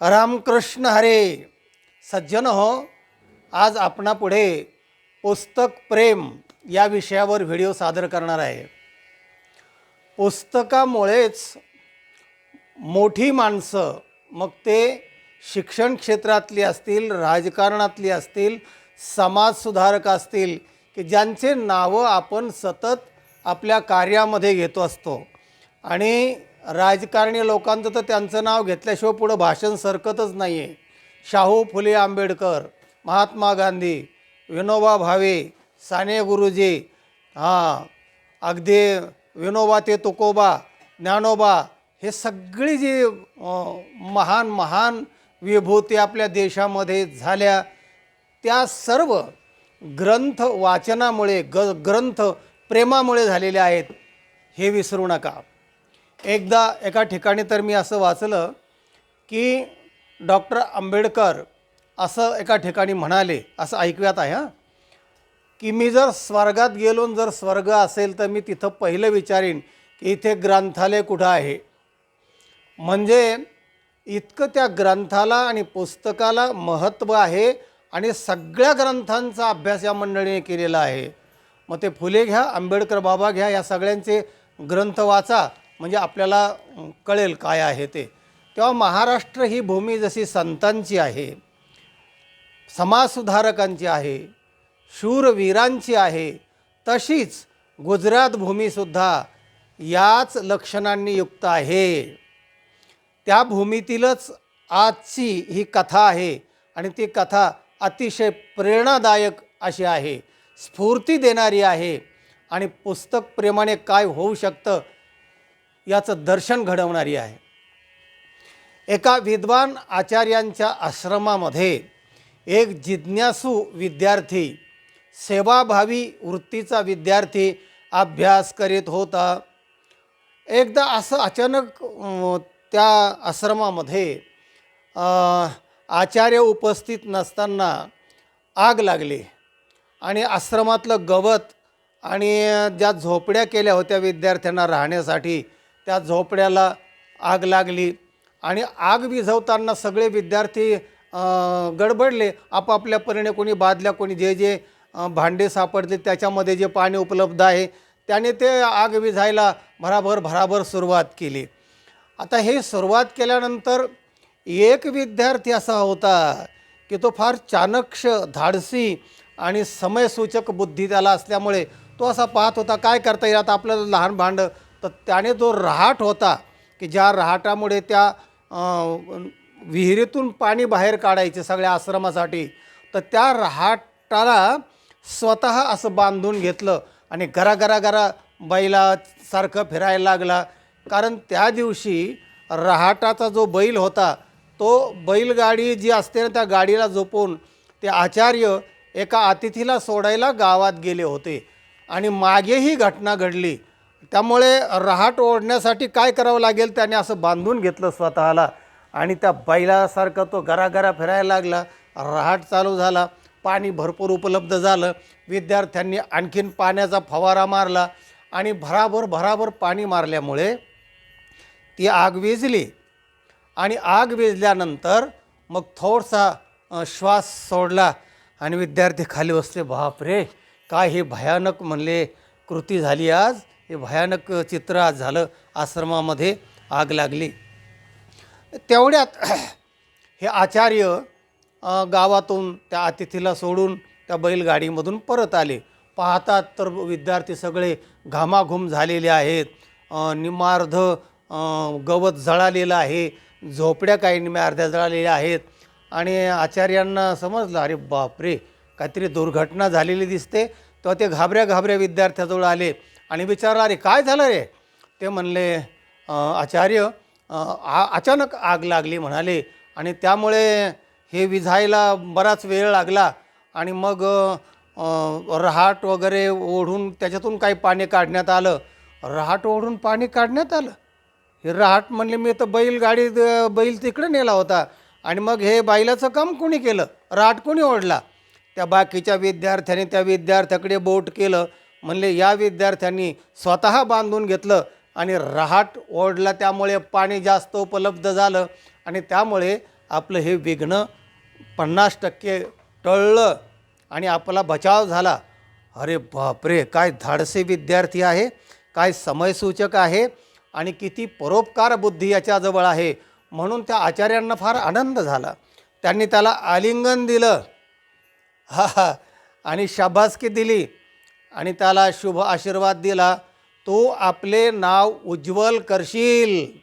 रामकृष्ण हरे. सज्जन हो आज आपणापुढे पुस्तक प्रेम या विषयावर व्हिडिओ सादर करणार आहे. पुस्तकामुळेच मोठी माणसं मग ते शिक्षण क्षेत्रातली असतील राजकारणातली असतील समाजसुधारक असतील की ज्यांचे नावं आपण सतत आपल्या कार्यामध्ये घेतो असतो. आणि राजकारणी लोकांचं तर त्यांचं नाव घेतल्याशिवाय पुढं भाषण सरकतच नाही आहे शाहू फुले आंबेडकर महात्मा गांधी विनोबा भावे साने गुरुजी हां अगदी विनोबा ते तुकोबा ज्ञानोबा हे सगळी जी महान महान विभूती आपल्या देशामध्ये झाल्या त्या सर्व ग्रंथ वाचनामुळे ग ग्रंथ प्रेमामुळे झालेले आहेत हे विसरू नका. एकदा एका ठिकाणी तर मी असं वाचलं की डॉक्टर आंबेडकर असं एका ठिकाणी म्हणाले असं ऐकव्यात आहे हां. की मी जर स्वर्गात गेलो जर स्वर्ग असेल तर मी तिथं पहिलं विचारीन की इथे ग्रंथालय कुठं आहे. म्हणजे इतकं त्या ग्रंथाला आणि पुस्तकाला महत्त्व आहे आणि सगळ्या ग्रंथांचा अभ्यास या मंडळीने केलेला आहे. मग ते फुले घ्या आंबेडकर बाबा घ्या या सगळ्यांचे ग्रंथ वाचा. म्हणजे आपल्याला कळेल काय आहे ते. तेव्हा महाराष्ट्र ही भूमी जशी संतांची आहे समाजसुधारकांची आहे शूरवीरांची आहे तशीच गुजरात भूमीसुद्धा याच लक्षणांनी युक्त आहे. त्या भूमीतीलच आजची ही कथा आहे आणि ती कथा अतिशय प्रेरणादायक अशी आहे. स्फूर्ती देणारी आहे आणि पुस्तक प्रेमाने काय होऊ शकतं याचं दर्शन घडवणारी आहे. एका विद्वान आचार्यांच्या आश्रमामध्ये एक जिज्ञासू विद्यार्थी सेवाभावी वृत्तीचा विद्यार्थी अभ्यास करीत होता. एकदा असं अचानक त्या आश्रमामध्ये आचार्य उपस्थित नसताना आग लागली आणि आश्रमातलं गवत आणि ज्या झोपड्या केल्या होत्या विद्यार्थ्यांना राहण्यासाठी त्या झोपड्याला आग लागली आणि आग विझवताना सगळे विद्यार्थी गडबडले. आपापल्या परीने कोणी बादल्या कोणी जे जे भांडे सापडले त्याच्यामध्ये जे पाणी उपलब्ध आहे त्याने ते आग विझायला भराभर भराभर सुरुवात केली. आता हे सुरुवात केल्यानंतर एक विद्यार्थी असा होता की तो फार चाणक्ष धाडसी आणि समयसूचक बुद्धी त्याला असल्यामुळे तो असा पाहत होता काय करता येईल? आता आपल्याला लहान भांडं तर त्याने जो रहाट होता की ज्या रहाटामुळे त्या विहिरीतून पाणी बाहेर काढायचे सगळ्या आश्रमासाठी तर त्या रहाटाला स्वतः असं बांधून घेतलं आणि गरा घरा बैलासारखं फिरायला लागला. कारण त्या दिवशी रहाटाचा जो बैल होता तो बैलगाडी जी असते ना त्या गाडीला झोपून ते आचार्य एका अतिथीला सोडायला गावात गेले होते. आणि मागे ही घटना घडली. त्यामुळे रहाट ओढण्यासाठी काय करावं लागेल त्याने असं बांधून घेतलं स्वतःला. आणि त्या बैलासारखं तो घराघरा फिरायला लागला. रहाट चालू झाला. पाणी भरपूर उपलब्ध झालं. विद्यार्थ्यांनी आणखीन पाण्याचा फवारा मारला. आणि भराभर भराभर पाणी मारल्यामुळे ती आग विजली. आणि आग विजल्यानंतर मग थोडसा श्वास सोडला. आणि विद्यार्थी खाली बसले. बापरे! काय हे भयानक म्हणले. कृती झाली आज. हे भयानक चित्र आज झालं. आश्रमामध्ये आग लागली. तेवढ्यात हे आचार्य गावातून त्या अतिथीला सोडून त्या बैलगाडीमधून परत आले. पाहतात तर विद्यार्थी सगळे घामाघूम झालेले आहेत. निमार्ध गवत जळालेलं आहे. झोपड्या काही निम्या अर्ध्या जळालेल्या आहेत. आणि आचार्यांना समजलं अरे बापरे! काहीतरी दुर्घटना झालेली दिसते. तेव्हा ते घाबऱ्या घाबऱ्या विद्यार्थ्याजवळ आले. आणि विचारला अरे काय झालं रे? ते म्हणले आचार्य आ अचानक आग लागली म्हणाले आणि त्यामुळे हे विझायला बराच वेळ लागला आणि मग रहाट वगैरे ओढून त्याच्यातून काही पाणी काढण्यात आलं. रहाट ओढून पाणी काढण्यात आलं? हे रहाट म्हणले मी तर बैलगाडी बैल तिकडे नेला होता आणि मग हे बैलाचं काम कोणी केलं? रहाट कोणी ओढला? त्या बाकीच्या विद्यार्थ्याने त्या विद्यार्थ्याकडे बोट केलं म्हणले या विद्यार्थ्यांनी स्वतः बांधून घेतलं आणि रहाट ओढला त्यामुळे पाणी जास्त उपलब्ध झालं आणि त्यामुळे आपलं हे विघ्न पन्नास टक्के टळलं आणि आपला बचाव झाला. अरे बापरे काय धाडसे विद्यार्थी आहे काय समयसूचक आहे आणि किती परोपकार बुद्धी याच्याजवळ आहे. म्हणून त्या आचार्यांना फार आनंद झाला. त्यांनी त्याला आलिंगन दिलं. हा हा. आणि शाबासकी दिली. आणि त्याला शुभ आशीर्वाद दिला तो आपले नाव उज्ज्वल करशील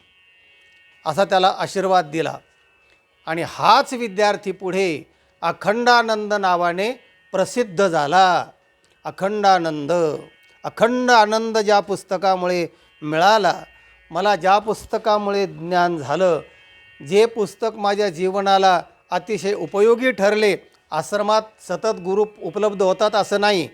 असा त्याला आशीर्वाद दिला. आणि हाच विद्यार्थी पुढे अखंडानंद नावाने प्रसिद्ध झाला. अखंडानंद अखंड आनंद ज्या पुस्तकामुळे मिळाला मला ज्या पुस्तकामुळे ज्ञान झालं जे पुस्तक माझ्या जीवनाला अतिशय उपयोगी ठरले आश्रमात सतत गुरु उपलब्ध होतात असं नाही.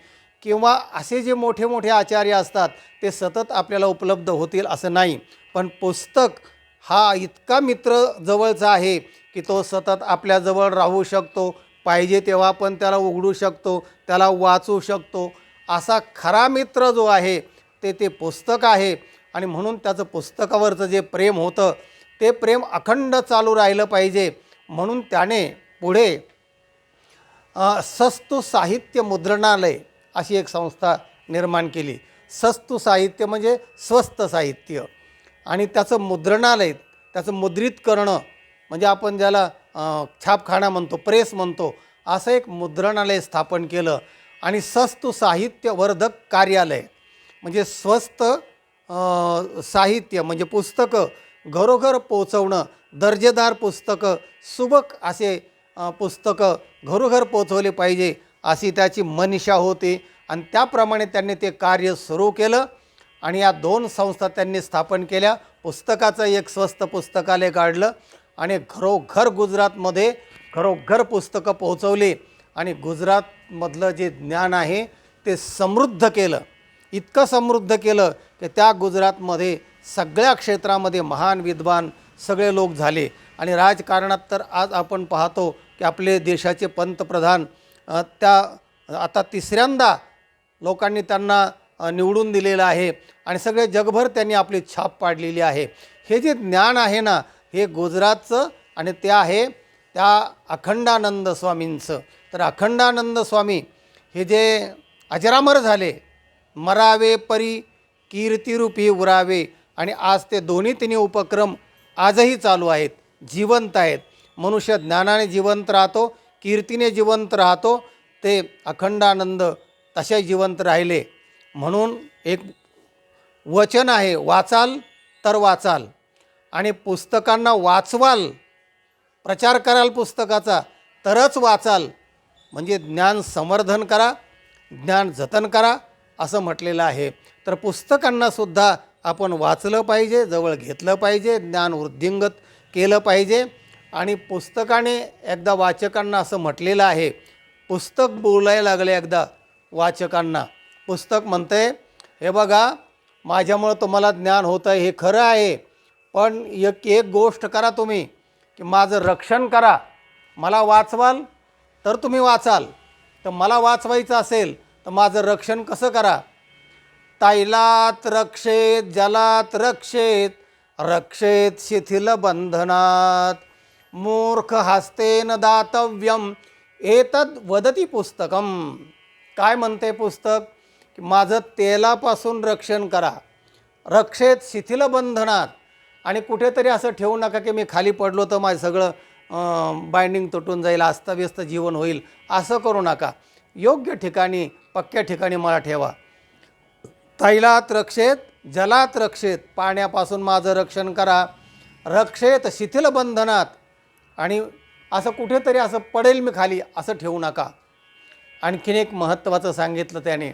किंवा असे जे मोठे मोठे आचार्य असतात ते सतत आपल्याला उपलब्ध होतील असं नाही. पण पुस्तक हा इतका मित्र जवळचा आहे की तो सतत आपल्याजवळ राहू शकतो पाहिजे तेव्हा आपण त्याला उघडू शकतो त्याला वाचू शकतो. असा खरा मित्र जो आहे ते ते पुस्तक आहे. आणि म्हणून त्याचं पुस्तकावरचं जे प्रेम होतं ते प्रेम अखंड चालू राहिलं पाहिजे. म्हणून त्याने पुढे सस्तू साहित्य मुद्रणालय अशी एक संस्था निर्माण केली. सस्तू साहित्य म्हणजे स्वस्त साहित्य. आणि त्याचं मुद्रणालय त्याचं मुद्रित करणं म्हणजे आपण ज्याला छापखाना म्हणतो प्रेस म्हणतो असं एक मुद्रणालय स्थापन केलं. आणि सस्तू साहित्य वर्धक कार्यालय म्हणजे स्वस्त साहित्य म्हणजे पुस्तकं घरोघर पोचवणं दर्जेदार पुस्तकं सुबक असे पुस्तकं घरोघर पोचवले पाहिजे अशी त्याची मनिषा होती. आणि त्याप्रमाणे त्यांनी ते कार्य सुरू केलं. आणि या दोन संस्था त्यांनी स्थापन केल्या. पुस्तकाचं एक स्वस्त पुस्तकालय काढलं. आणि घरोघर गुजरातमध्ये घरोघर पुस्तकं पोहोचवली. आणि गुजरातमधलं जे ज्ञान आहे ते समृद्ध केलं. इतकं समृद्ध केलं की त्या गुजरातमध्ये सगळ्या क्षेत्रामध्ये महान विद्वान सगळे लोक झाले. आणि राजकारणात तर आज आपण पाहतो की आपले देशाचे पंतप्रधान त्या आता तिसऱ्यांदा लोकांनी त्यांना निवडून दिलेलं आहे आणि सगळे जगभर त्यांनी आपली छाप पाडलेली आहे. हे जे ज्ञान आहे ना हे गुजरातचं आणि ते आहे त्या अखंडानंद स्वामींचं. तर अखंडानंद स्वामी हे जे अजरामर झाले मरावे परी कीर्तिरूपी उरावे आणि आज ते दोन्ही तिन्ही उपक्रम आजही चालू आहेत जिवंत आहेत. मनुष्य ज्ञानाने जिवंत राहतो कीर्तीने जिवंत राहतो ते अखंडानंद तसे जिवंत राहिले. म्हणून एक वचन आहे वाचाल तर वाचाल. आणि पुस्तकांना वाचवाल प्रचार कराल पुस्तकाचा तरच वाचाल. म्हणजे ज्ञान संवर्धन करा ज्ञान जतन करा असं म्हटलेलं आहे. तर पुस्तकांनासुद्धा आपण वाचलं पाहिजे जवळ घेतलं पाहिजे ज्ञान वृद्धिंगत केलं पाहिजे. आणि पुस्तकाने एकदा वाचकांना असं म्हटलेलं आहे पुस्तक बोलायला लागले एकदा वाचकांना. पुस्तक म्हणते हे बघा माझ्यामुळं तुम्हाला ज्ञान होतं आहे हे खरं आहे पण एक एक गोष्ट करा तुम्ही की माझं रक्षण करा. मला वाचवाल तर तुम्ही वाचाल. तर मला वाचवायचं असेल तर माझं रक्षण कसं करा? तैलात रक्षेत जलात रक्षेत रक्षेत शिथिल बंधनात. मूर्ख हस्तेन दातव्यम। एतद वदती पुस्तकम। काय म्हणते पुस्तक? की माझं तेलापासून रक्षण करा। रक्षेत शिथिल बंधनात आणि कुठेतरी असं ठेवू नका की मी खाली पडलो तर माझं सगळं बाइंडिंग तुटून जाईल अस्ताव्यस्त जीवन होईल असं करू नका। योग्य ठिकाणी पक्क्या ठिकाणी मला ठेवा। तैलात रक्षेत जलात रक्षेत पाण्यापासून माझं रक्षण करा। रक्षेत शिथिल बंधनात आणि असं कुठेतरी असं पडेल मी खाली असं ठेवू नका. आणखीन एक महत्त्वाचं सांगितलं त्याने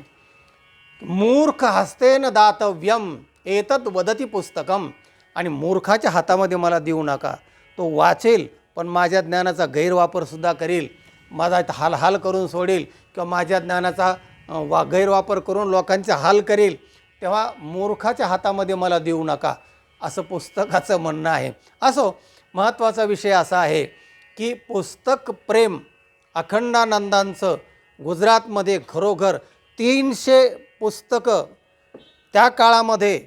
मूर्ख हस्तेन दातव्यम एतत वदती पुस्तकम. आणि मूर्खाच्या हातामध्ये मला देऊ नका. तो वाचेल पण माझ्या ज्ञानाचा गैरवापरसुद्धा करेल. माझा हाल हाल करून सोडेल किंवा माझ्या ज्ञानाचा वा गैरवापर करून लोकांचे हाल करेल तेव्हा मूर्खाच्या हातामध्ये मला देऊ नका. असं पुस्तकाचं म्हणणं आहे. असो महत्त्वाचा विषय असा आहे की पुस्तक प्रेम अखंडानंदांचं गुजरातमध्ये घरोघर तीनशे पुस्तकं त्या काळामध्ये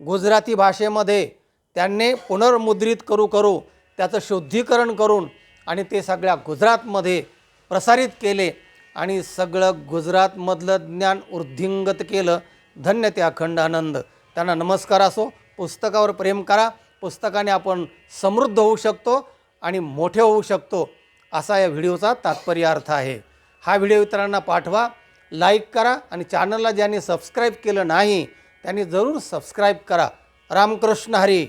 गुजराती भाषेमध्ये त्यांनी पुनर्मुद्रित करू करू त्याचं शुद्धीकरण करून आणि ते सगळ्या गुजरातमध्ये प्रसारित केले आणि सगळं गुजरातमधलं ज्ञान वृद्धिंगत केलं. धन्य ते अखंडानंद. त्यांना नमस्कार असो पुस्तकावर प्रेम करा. पुस्तकाने आपण समृद्ध होऊ शकतो आणि मोठे होऊ शकतो असा या व्हिडिओचा तात्पर्य अर्थ आहे. हा व्हिडिओ इतरांना पाठवा लाईक करा आणि चॅनलला ज्यांनी सबस्क्राईब केलं नाही त्यांनी जरूर सबस्क्राईब करा. रामकृष्ण हरी.